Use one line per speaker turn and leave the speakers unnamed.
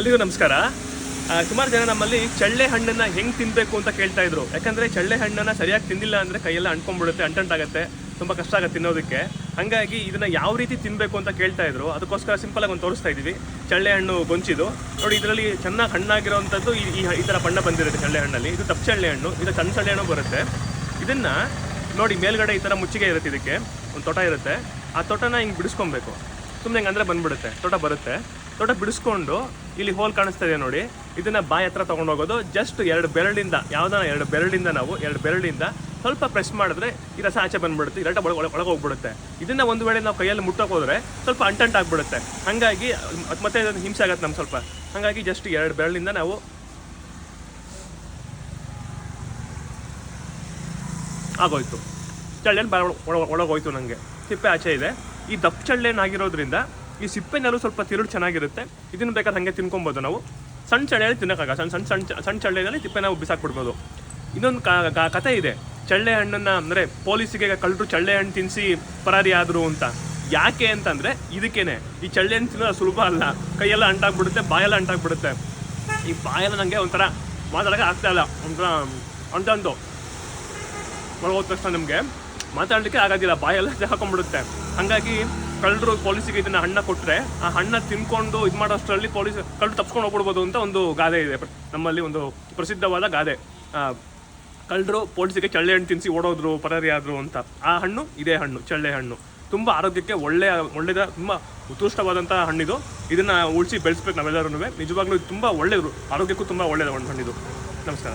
ಎಲ್ಲಿಗೂ ನಮಸ್ಕಾರ. ಸುಮಾರು ಜನ ನಮ್ಮಲ್ಲಿ ಚಳ್ಳೆ ಹಣ್ಣನ್ನ ಹೆಂಗೆ ತಿನ್ಬೇಕು ಅಂತ ಕೇಳ್ತಾ ಇದ್ರು. ಯಾಕಂದ್ರೆ ಚಳ್ಳೆ ಹಣ್ಣನ್ನ ಸರಿಯಾಗಿ ತಿಂದಿಲ್ಲ ಅಂದ್ರೆ ಕೈಯೆಲ್ಲ ಅಂಟ್ಕೊಂಡ್ಬಿಡುತ್ತೆ, ಅಂಟಂಟಾಗತ್ತೆ, ತುಂಬಾ ಕಷ್ಟ ಆಗುತ್ತೆ ತಿನ್ನೋದಕ್ಕೆ. ಹಾಗಾಗಿ ಇದನ್ನ ಯಾವ ರೀತಿ ತಿನ್ಬೇಕು ಅಂತ ಕೇಳ್ತಾ ಇದ್ರು. ಅದಕ್ಕೋಸ್ಕರ ಸಿಂಪಲ್ ಆಗಿ ಒಂದು ತೋರಿಸ್ತಾ ಇದೀವಿ. ಚಳ್ಳೆ ಹಣ್ಣು ಗೊಂಚಿದು ನೋಡಿ, ಇದರಲ್ಲಿ ಚೆನ್ನಾಗಿ ಹಣ್ಣಾಗಿರೋವಂಥದ್ದು ಈ ಈ- ಥರ ಬಣ್ಣ ಬಂದಿರುತ್ತೆ ಚಳ್ಳೆ ಹಣ್ಣಲ್ಲಿ. ಇದು ತಪ್ಪು ಚಳ್ಳೆ ಹಣ್ಣು. ಇದು ಸಣ್ಣ ಚಳ್ಳೆ ಹಣ್ಣು ಬರುತ್ತೆ. ಇದನ್ನ ನೋಡಿ, ಮೇಲ್ಗಡೆ ಈ ತರ ಮುಚ್ಚಿಗೆ ಇರುತ್ತೆ ಇದಕ್ಕೆ. ಒಂದು ತೋಟ ಇರುತ್ತೆ. ಆ ತೋಟನ ಹಿಂಗೆ ಬಿಡಿಸ್ಕೊಬೇಕು. ಸುಮ್ಮನೆ ಹಿಂಗೆ ಅಂದ್ರೆ ಬಂದ್ಬಿಡುತ್ತೆ. ತೋಟ ಬರುತ್ತೆ. ತೋಟ ಬಿಡಿಸ್ಕೊಂಡು ಇಲ್ಲಿ ಹೋಲ್ ಕಾಣಿಸ್ತಾ ಇದೆ ನೋಡಿ. ಇದನ್ನ ಬಾಯಿ ಹತ್ರ ತಗೊಂಡು ಹೋಗೋದು. ಜಸ್ಟ್ ಎರಡು ಬೆರಳಿಂದ ಯಾವ್ದಾನ ಎರಡು ಬೆರಳಿಂದ ನಾವು, ಎರಡು ಬೆರಳಿಂದ ಸ್ವಲ್ಪ ಪ್ರೆಸ್ ಮಾಡಿದ್ರೆ ಈ ರಸ ಆಚೆ ಬಂದ್ಬಿಡುತ್ತೆ ಇರಟ ಒಳಗೆ ಒಳಗೆ ಹೋಗ್ಬಿಡುತ್ತೆ. ಇದನ್ನ ಒಂದು ವೇಳೆ ನಾವು ಕೈಯಲ್ಲಿ ಮುಟ್ಟಕ್ಕೆ ಹೋದ್ರೆ ಸ್ವಲ್ಪ ಅಂಟಂಟ್ ಆಗ್ಬಿಡುತ್ತೆ. ಹಾಗಾಗಿ ಮತ್ತೆ ಇದೊಂದು ಹಿಂಸೆ ಆಗುತ್ತೆ ನಮ್ಗೆ ಸ್ವಲ್ಪ. ಹಾಗಾಗಿ ಜಸ್ಟ್ ಎರಡು ಬೆರಳಿಂದ ನಾವು ಆಗೋಯ್ತು. ಒಳಗೋಯ್ತು ಒಳಗೆ ಹೋಯ್ತು ನನಗೆ ಸಿಪ್ಪೆ ಆಚೆ ಇದೆ. ಈ ದಪ್ಪ ಚಳ್ಳೆನಾಗಿರೋದ್ರಿಂದ ಈ ಸಿಪ್ಪೆನಲ್ಲೂ ಸ್ವಲ್ಪ ತಿರುಳು ಚೆನ್ನಾಗಿರುತ್ತೆ. ಇದನ್ನು ಬೇಕಾದ್ರೆ ಹಾಗೆ ತಿನ್ಕೊಬೋದು ನಾವು. ಸಣ್ಣ ಚಳ್ಳೆಯಲ್ಲಿ ತಿನ್ನೋಕ್ಕಾಗ ಸಣ್ಣ ಸಣ್ಣ ಸಣ್ಣ ಸಣ್ಣ ಚಳ್ಳೆಯಲ್ಲಿ ಸಿಪ್ಪೆ ನಾವು ಬಿಸಾಕ್ಬಿಡ್ಬೋದು. ಇನ್ನೊಂದು ಕಥೆ ಇದೆ. ಚಳ್ಳೆ ಹಣ್ಣನ್ನು ಅಂದರೆ ಪೊಲೀಸಿಗೆ ಕಳ್ಳರು ಚಳ್ಳೆ ಹಣ್ಣು ತಿನ್ನಿಸಿ ಪರಾರಿ ಆದರು ಅಂತ. ಯಾಕೆ ಅಂತಂದರೆ ಇದಕ್ಕೇನೆ. ಈ ಚಳ್ಳೆ ಹಣ್ಣು ತಿನ್ನೋದು ಸುಲಭ ಅಲ್ಲ. ಕೈಯೆಲ್ಲ ಅಂಟಾಗ್ಬಿಡುತ್ತೆ, ಬಾಯೆಲ್ಲ ಅಂಟಾಗ್ಬಿಡುತ್ತೆ. ಈ ಬಾಯೆಲ್ಲ ನನಗೆ ಒಂಥರ ಮಾತಾಡೋಕೆ ಆಗ್ತಾ ಇಲ್ಲ. ಒಂಥರ ಅಂತಂದು ಒಳಗೆ ಹೋದ ತಕ್ಷಣ ನಮಗೆ ಮಾತಾಡಲಿಕ್ಕೆ ಆಗೋದಿಲ್ಲ. ಬಾಯೆಲ್ಲ ಹಾಕೊಂಡ್ಬಿಡುತ್ತೆ. ಹಾಗಾಗಿ ಕಳ್ಳರು ಪೊಲೀಸಿಗೆ ಇದನ್ನ ಹಣ್ಣ ಕೊಟ್ಟರೆ ಆ ಹಣ್ಣ ತಿನ್ಕೊಂಡು ಇದು ಮಾಡೋಷ್ಟರಲ್ಲಿ ಪೊಲೀಸ್ ಕಳ್ಳರು ತಪ್ಸ್ಕೊಂಡು ಹೋಗ್ಬಿಡ್ಬೋದು ಅಂತ ಒಂದು ಗಾದೆ ಇದೆ. ನಮ್ಮಲ್ಲಿ ಒಂದು ಪ್ರಸಿದ್ಧವಾದ ಗಾದೆ. ಕಳ್ಳರು ಪೊಲೀಸಿಗೆ ಚಳ್ಳೆ ಹಣ್ಣು ತಿನ್ಸಿ ಓಡೋದ್ರು, ಪರಾರಿ ಆದ್ರು ಅಂತ. ಆ ಹಣ್ಣು ಇದೇ ಹಣ್ಣು, ಚಳ್ಳೆ ಹಣ್ಣು. ತುಂಬ ಆರೋಗ್ಯಕ್ಕೆ ಒಳ್ಳೆಯ ಒಳ್ಳೆಯದ ತುಂಬ ಉತ್ಕೃಷ್ಟವಾದಂಥ ಹಣ್ಣಿದು. ಇದನ್ನ ಉಳಿಸಿ ಬೆಳೆಸ್ಬೇಕು ನಾವೆಲ್ಲರೂ ನಿಜವಾಗ್ಲೂ ತುಂಬ ಒಳ್ಳೆಯದು ಆರೋಗ್ಯಕ್ಕೂ ತುಂಬ ಒಳ್ಳೆಯದು ಹಣ್ಣಿದು. ನಮಸ್ಕಾರ.